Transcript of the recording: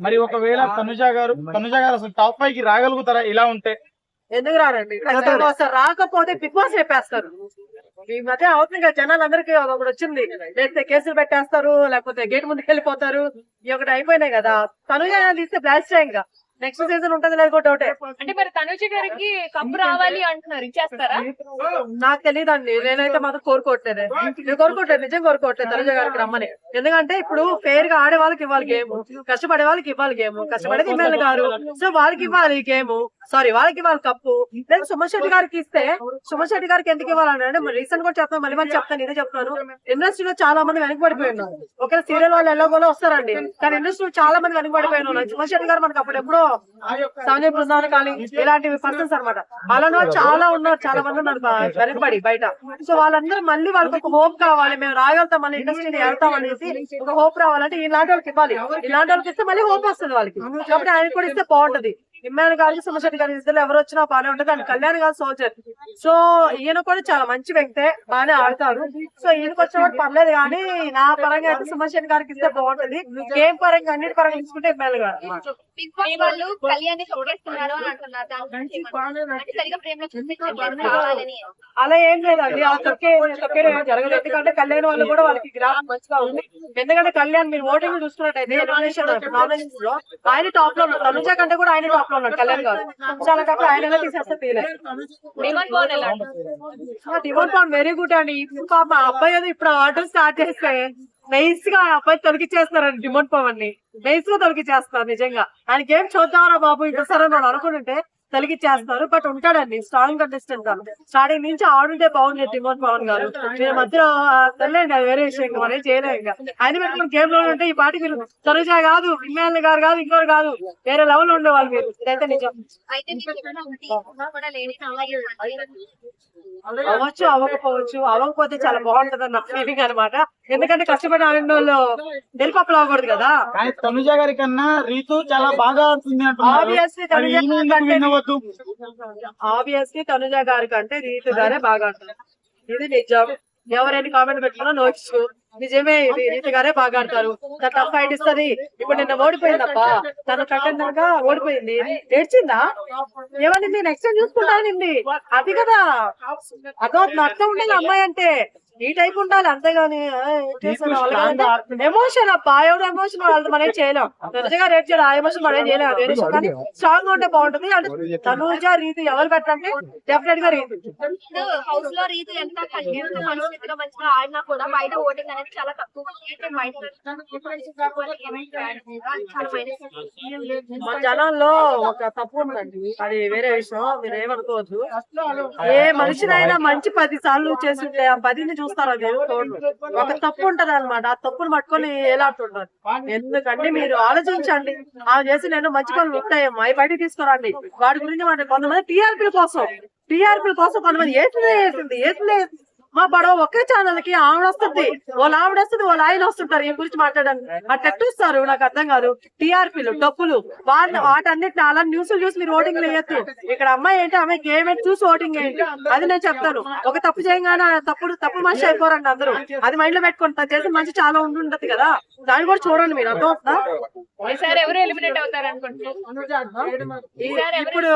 మరి ఒకవేళ తనుజ గారు తనుజ గారు అసలు టాప్ ఫైవ్కి రాగలుగుతారా? ఇలా ఉంటే? ఎందుకు రారండి? వస్తారు. రాకపోతే బిగ్ బాస్ చెప్పేస్తారు ఈ మధ్య అవుతుంది కదా జనాలు అందరికి ఒకటి వచ్చింది. లేకపోతే కేసులు పెట్టేస్తారు లేకపోతే గేట్ ముందుకు వెళ్ళిపోతారు ఈ ఒకటి అయిపోయినాయి కదా. తను తీస్తే బ్లాస్ట్ ఇంకా నెక్స్ట్ సీజన్ ఉంటుంది లేదు డౌటే అంటే మరి తనుజ గారికి కప్పు రావాలి అంటున్నారు. ఇచ్చేస్తారా? నాకు తెలియదండి నేనైతే మాత్రం కోరుకోవట్లేదు. నేను కోరుకోవట్లేదు. నిజం కోరుకోవట్లేదు తనుజ గారికి రమ్మని. ఎందుకంటే ఇప్పుడు ఫెయిర్గా ఆడే వాళ్ళకి ఇవ్వాలి గేమ్ కష్టపడే వాళ్ళకి ఇవ్వాలి గేమ్ కష్టపడేది ఇమ్మెల్యే గారు. సో వాళ్ళకి ఇవ్వాలి గేమ్ సారీ వాళ్ళకి ఇవ్వాలి కప్పు. లేదు సుమన్ శెట్టి గారికి ఇస్తే సుమన్ శెట్టి గారికి ఎందుకు ఇవ్వాలని అంటే రీసెంట్ కూడా చెప్తాను మళ్ళీ మళ్ళీ చెప్తాను ఇదే చెప్తాను. ఇండస్ట్రీలో చాలా మంది వెనకబడిపోయి ఉన్నారు. ఒకవేళ సీరియల్ వాళ్ళు ఎలాగోలో వస్తారండి. కానీ ఇండస్ట్రీలో చాలా మంది వెనకబడిపోయి ఉన్నారు. సుమన్ శెట్టి గారు మనకు అప్పుడు ఎప్పుడో సంజయ్ బృందావన కానీ ఇలాంటి పర్సన్స్ అనమాట వాళ్ళు చాలా ఉన్నారు చాలా మంది ఉన్నారు వెనకబడి బయట. సో వాళ్ళందరూ మళ్ళీ వాళ్ళకి ఒక హోప్ కావాలి. మేము రాగలుగుతాం మళ్ళీ ఇండస్ట్రీని వెళ్తాం అనేసి ఒక హోప్ రావాలంటే ఇలాంటి వాళ్ళకి ఇవ్వాలి. ఇలాంటి వాళ్ళకి ఇస్తే మళ్ళీ హోప్ వస్తుంది వాళ్ళకి. కాబట్టి ఆయన కూడా ఇస్తే బాగుంటది. ఇమ్మాన్ గారికి సుమశెట్టి గారి ఇద్దరు ఎవరు వచ్చినా బాగానే ఉంటది అండ్ కళ్యాణ్ గారు సోల్జర్ సో ఈయన కూడా చాలా మంచి వ్యక్తే బాగానే ఆడతారు సో ఈయనకి వచ్చిన కూడా పర్లేదు కానీ నా పరంగా అయితే సుమశెట్టి గారికి ఇస్తే బాగుంటది. గేమ్ పరంగా అన్నిటి పరంగా తీసుకుంటే ఇమ్మాన్ గారు. బిగ్ బాస్ వాళ్ళు కళ్యాణ్ అని అంటున్నారు. అలా ఏం లేదండి. ఆ తొక్కే తొక్కే జరగదు. ఎందుకంటే కళ్యాణ్ వాళ్ళు కూడా వాళ్ళకి గ్రాఫ్ మంచిగా ఉంది. ఎందుకంటే కళ్యాణ్ మీరు ఓటింగ్ చూసుకున్నట్టయితే నామినేషన్లో ఆయన టాప్లో ఉన్నారు. తనుజ కంటే కూడా ఆయన టాప్ లో ఉన్నాడు కళ్యాణ్ గారు చాలా కాబట్టి ఆయన తీసేస్తే తీయలేదు డివోన్ వెరీ గుడ్ అండి. పాప అబ్బాయి ఏదో ఇప్పుడు ఆర్డర్ స్టార్ట్ చేస్తే నైస్గా ఆ అబ్బాయి తొలగిచ్చేస్తున్నారండి డిమోన్ పవన్ని. నైస్గా తొలగిచ్చేస్తారు నిజంగా. ఆయనకి ఏం చూద్దామరా బాబు ఇంకా సరే మనం అనుకుంటుంటే తొలగిచ్చేస్తారు బట్ ఉంటాడండి స్ట్రాంగ్ కంటెస్టెంట్ గారు స్టార్టింగ్ నుంచి ఆడుంటే బాగుంది డిమోన్ పవన్ గారు. నేను మధ్యలో వేరే విషయం మనం చేయలేము ఇంకా. ఆయన పెట్టుకుని గేమ్లో ఉంటే ఈ పాటికి మీరు తనుజ కాదు ఇమ్మాన్ గారు కాదు ఇంకోరు కాదు. వేరే లెవెల్ ఉండేవాళ్ళు మీరు. ఇదైతే నిజం. అవ్వచ్చు అవ్వకపోవచ్చు అవ్వకపోతే చాలా బాగుంటది అన్న ఫీలింగ్ అనమాట. ఎందుకంటే కష్టపడి ఆడిన వాళ్ళు అవ్వకూడదు కదా? కానీ తనుజ గారి కన్నా రీతు చాలా బాగా ఆడుతుంది ఆబ్వియస్లీ తనుజ? ఆబ్వియస్లీ తనుజ గారి కంటే రీతు గారే బాగా ఆడతారు ఇది నిజం. ఎవరైనా కామెంట్ పెట్టినా నో ఇష్యూ నిజమే ఇది. రీతు గారే బాగా ఆడతారు. తన టఫ్ ఫైట్ ఇస్తుంది. ఇప్పుడు నిన్న ఓడిపోయిందబ్బా తన కంటెండర్గా ఓడిపోయింది. ఏడ్చిందా? ఏమనింది? నెక్స్ట్ టైం చూసుకుంటానింది అది కదా. అదో అర్థం ఉండేది అమ్మాయి అంటే. ఈ టైప్ ఉండాలి అంతేగాని ఎమోషన్ అబ్బా ఎవరు ఎమోషన్ వాళ్ళతో మనం చేయలేం. రేట్ చేయాలి ఆ ఎమోషన్ మనం చేయలేం కానీ స్ట్రాంగ్గా ఉంటే బాగుంటుంది అంటే తనుజ రీతి ఎవరు పెట్టంటే డెఫినెట్గా రీతి. హౌస్లో రీతి ఎంత ఎంత మనస్థితిలో మంచిగా ఆడినా కూడా బయట ఓటింగ్ అనేది చాలా తక్కువ. జనాల్లో ఒక తప్పు ఉందండి. అది వేరే విషయం మీరు ఏమనుకోవద్దు. ఏ మనిషినైనా మంచి పది సార్లు చేస్తుంటే ఆ పదిని చూస్తారు అది ఒక తప్పు ఉంటది అనమాట ఆ తప్పును పట్టుకొని ఏలాడుతుంటారు. ఎందుకంటే మీరు ఆలోచించండి. ఆ చేసి నేను మంచి పనులు ఉంటాయమ్మా అవి బయటకు తీసుకురండి. వాటి గురించి మాట కొంతమంది టీఆర్పీ కోసం. టీఆర్పీ కోసం కొంతమంది ఏసులే వేసింది. ఏసులే వేసింది. మా పడవ ఒకే ఛానల్కి ఆవిడ వస్తుంది. వాళ్ళ ఆవిడ వస్తుంది వాళ్ళ ఆయన వస్తుంటారు. ఈ గురించి మాట్లాడడానికి. అట్లా ఎట్టిస్తారు నాకు అర్థం కాదు. టీఆర్పీలు డబ్బులు వాళ్ళ వాటన్నిటిని అలా న్యూస్ చూసి మీరు ఓటింగ్ వేయద్దు. ఇక్కడ అమ్మాయి ఏంటి అమ్మాయి గేమ్ ఏంటి చూసి ఓటింగ్ ఏంటి అది నేను చెప్తాను. ఒక తప్పు చేయగానే తప్పుడు తప్పు మనిషి అయిపోరండి అందరూ. అది మైండ్లో పెట్టుకొని తను చేసే మంచి చాలా ఉంటుంటది కదా. దాన్ని కూడా చూడండి మీరు అర్థం అవుతుందా ఇప్పుడు